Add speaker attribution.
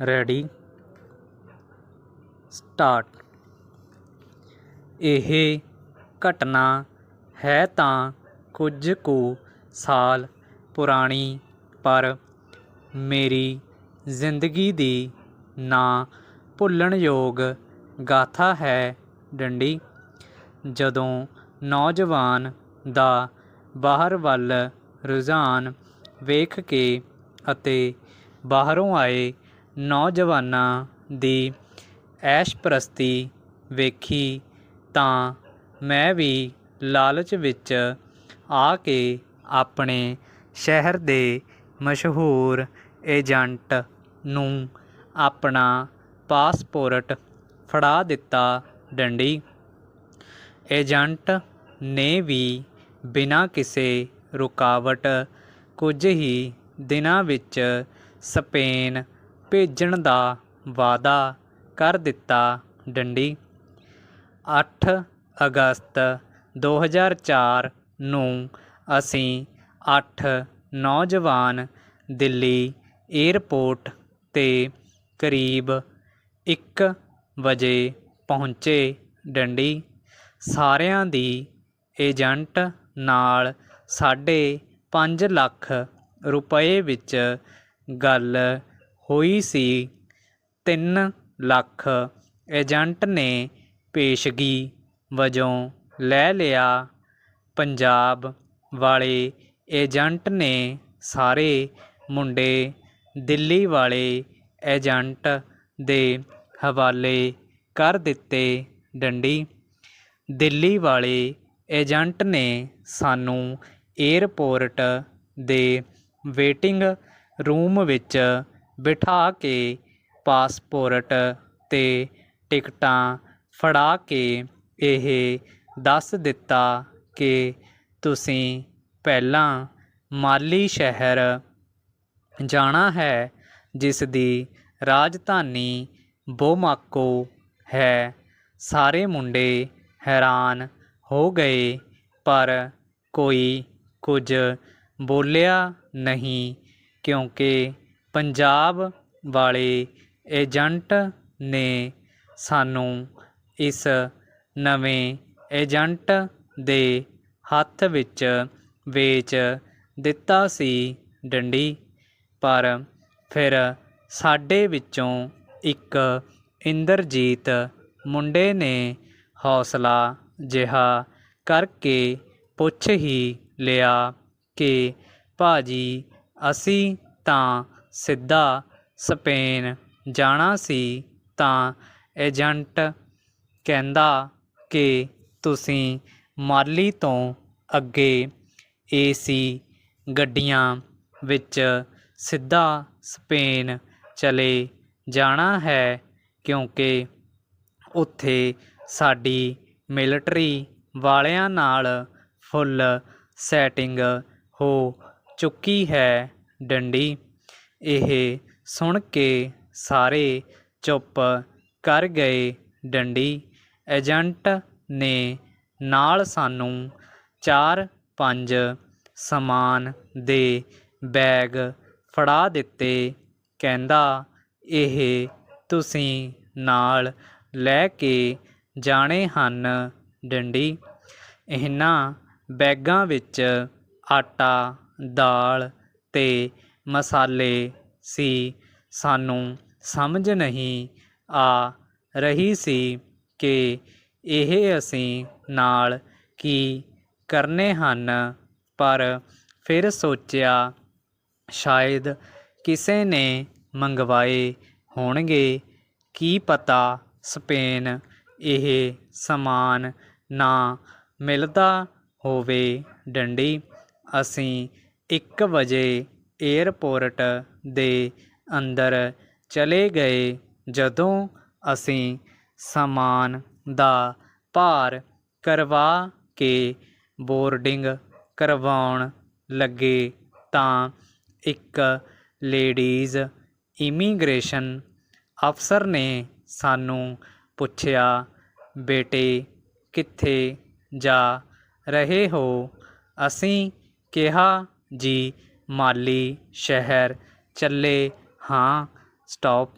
Speaker 1: Ready. Start. ਇਹ ਘਟਨਾ ਹੈ ਤਾਂ ਕੁਝ ਕੁ ਸਾਲ ਪੁਰਾਣੀ, ਪਰ ਮੇਰੀ ਜ਼ਿੰਦਗੀ ਦੀ ਨਾ ਭੁੱਲਣਯੋਗ ਗਾਥਾ ਹੈ ਡੰਡੀ। ਜਦੋਂ ਨੌਜਵਾਨ ਦਾ ਬਾਹਰ ਵੱਲ ਰੁਝਾਨ ਵੇਖ ਕੇ ਅਤੇ ਬਾਹਰੋਂ ਆਏ ਨੌਜਵਾਨਾਂ ਦੀ ਐਸ਼ ਪ੍ਰਸਤੀ ਵੇਖੀ ਤਾਂ ਮੈਂ ਵੀ ਲਾਲਚ ਵਿੱਚ ਆ ਕੇ ਆਪਣੇ ਸ਼ਹਿਰ ਦੇ ਮਸ਼ਹੂਰ ਏਜੰਟ ਨੂੰ ਆਪਣਾ ਪਾਸਪੋਰਟ ਫੜਾ ਦਿੱਤਾ ਡੰਡੀ। ਏਜੰਟ ਨੇ ਵੀ ਬਿਨਾਂ ਕਿਸੇ ਰੁਕਾਵਟ ਕੁਝ ਹੀ ਦਿਨਾਂ ਵਿੱਚ ਸਪੇਨ ਭੇਜਣ ਦਾ ਵਾਅਦਾ ਕਰ ਦਿੱਤਾ ਡੰਡੀ। ਅੱਠ ਅਗਸਤ 2004 ਨੂੰ ਅਸੀਂ ਅੱਠ ਨੌਜਵਾਨ ਦਿੱਲੀ ਏਅਰਪੋਰਟ 'ਤੇ ਕਰੀਬ ਇੱਕ ਵਜੇ ਪਹੁੰਚੇ ਡੰਡੀ। ਸਾਰਿਆਂ ਦੀ ਏਜੰਟ ਨਾਲ ਸਾਢੇ ਪੰਜ ਲੱਖ ਰੁਪਏ ਵਿੱਚ ਗੱਲ ਹੋਈ ਸੀ। 3 ਲੱਖ ਏਜੰਟ ਨੇ ਪੇਸ਼ਗੀ ਵਜੋਂ ਲੈ ਲਿਆ। ਪੰਜਾਬ ਵਾਲੇ ਏਜੰਟ ਨੇ ਸਾਰੇ ਮੁੰਡੇ ਦਿੱਲੀ ਵਾਲੇ ਏਜੰਟ ਦੇ ਹਵਾਲੇ ਕਰ ਦਿੱਤੇ ਡੰਡੀ। ਦਿੱਲੀ ਵਾਲੇ ਏਜੰਟ ਨੇ ਸਾਨੂੰ ਏਅਰਪੋਰਟ ਦੇ ਵੇਟਿੰਗ ਰੂਮ ਵਿੱਚ ਬਿਠਾ ਕੇ ਪਾਸਪੋਰਟ ਤੇ ਟਿਕਟਾਂ ਫੜਾ ਕੇ ਇਹ ਦੱਸ ਦਿੱਤਾ ਕਿ ਤੁਸੀਂ ਪਹਿਲਾਂ ਮਾਲੀ ਸ਼ਹਿਰ ਜਾਣਾ ਹੈ ਜਿਸ ਦੀ ਰਾਜਧਾਨੀ ਬੋਮਾਕੋ ਹੈ। ਸਾਰੇ ਮੁੰਡੇ ਹੈਰਾਨ ਹੋ ਗਏ, ਪਰ ਕੋਈ ਕੁਝ ਬੋਲਿਆ ਨਹੀਂ, ਕਿਉਂਕਿ ਪੰਜਾਬ ਵਾਲੇ ਏਜੰਟ ਨੇ ਸਾਨੂੰ ਇਸ ਨਵੇਂ ਏਜੰਟ ਦੇ ਹੱਥ ਵਿੱਚ ਵੇਚ ਦਿੱਤਾ ਸੀ ਡੰਡੀ। ਪਰ ਫਿਰ ਸਾਡੇ ਵਿੱਚੋਂ ਇੱਕ ਇੰਦਰਜੀਤ ਮੁੰਡੇ ਨੇ ਹੌਸਲਾ ਜਿਹਾ ਕਰਕੇ ਪੁੱਛ ਹੀ ਲਿਆ ਕਿ ਭਾਜੀ ਅਸੀਂ ਤਾਂ ਸਿੱਧਾ ਸਪੇਨ ਜਾਣਾ ਸੀ ਤਾਂ ਏਜੰਟ ਕਹਿੰਦਾ ਕਿ ਤੁਸੀਂ ਮਾਲੀ ਤੋਂ ਅੱਗੇ ਏਸੀ ਗੱਡੀਆਂ ਵਿੱਚ ਸਿੱਧਾ ਸਪੇਨ ਚਲੇ ਜਾਣਾ ਹੈ ਕਿਉਂਕਿ ਉੱਥੇ ਸਾਡੀ ਮਿਲਟਰੀ ਵਾਲਿਆਂ ਨਾਲ ਫੁੱਲ ਸੈਟਿੰਗ ਹੋ ਚੁੱਕੀ ਹੈ ਡੰਡੀ। ਇਹ ਸੁਣ ਕੇ ਸਾਰੇ ਚੁੱਪ ਕਰ ਗਏ ਡੰਡੀ। ਏਜੰਟ ਨੇ ਨਾਲ ਸਾਨੂੰ ਚਾਰ ਪੰਜ ਸਮਾਨ ਦੇ ਬੈਗ ਫੜਾ ਦਿੱਤੇ। ਕਹਿੰਦਾ, ਇਹ ਤੁਸੀਂ ਨਾਲ ਲੈ ਕੇ ਜਾਣੇ ਹਨ ਡੰਡੀ। ਇਹਨਾਂ ਬੈਗਾਂ ਵਿੱਚ ਆਟਾ, ਦਾਲ ਅਤੇ ਮਸਾਲੇ ਸੀ। ਸਾਨੂੰ ਸਮਝ ਨਹੀਂ ਆ ਰਹੀ ਸੀ ਕਿ ਇਹ ਅਸੀਂ ਨਾਲ ਕੀ ਕਰਨੇ ਹਨ। ਪਰ ਫਿਰ ਸੋਚਿਆ, ਸ਼ਾਇਦ ਕਿਸੇ ਨੇ ਮੰਗਵਾਏ ਹੋਣਗੇ। ਕੀ ਪਤਾ ਸਪੇਨ ਇਹ ਸਮਾਨ ਨਾ ਮਿਲਦਾ ਹੋਵੇ ਡੰਡੀ। ਅਸੀਂ 1 ਵਜੇ ਏਅਰਪੋਰਟ ਦੇ ਅੰਦਰ ਚਲੇ ਗਏ ਜਦੋਂ ਅਸੀਂ ਸਮਾਨ ਦਾ ਭਾਰ ਕਰਵਾ ਕੇ ਬੋਰਡਿੰਗ ਕਰਵਾਉਣ ਲੱਗੇ ਤਾਂ ਇੱਕ ਲੇਡੀਜ਼ ਇਮੀਗ੍ਰੇਸ਼ਨ ਅਫਸਰ ਨੇ ਸਾਨੂੰ ਪੁੱਛਿਆ, ਬੇਟੇ, ਕਿੱਥੇ ਜਾ ਰਹੇ ਹੋ? ਅਸੀਂ ਕਿਹਾ, ਜੀ ਮਾਲੀ ਸ਼ਹਿਰ ਚੱਲੇ ਹਾਂ ਸਟੋਪ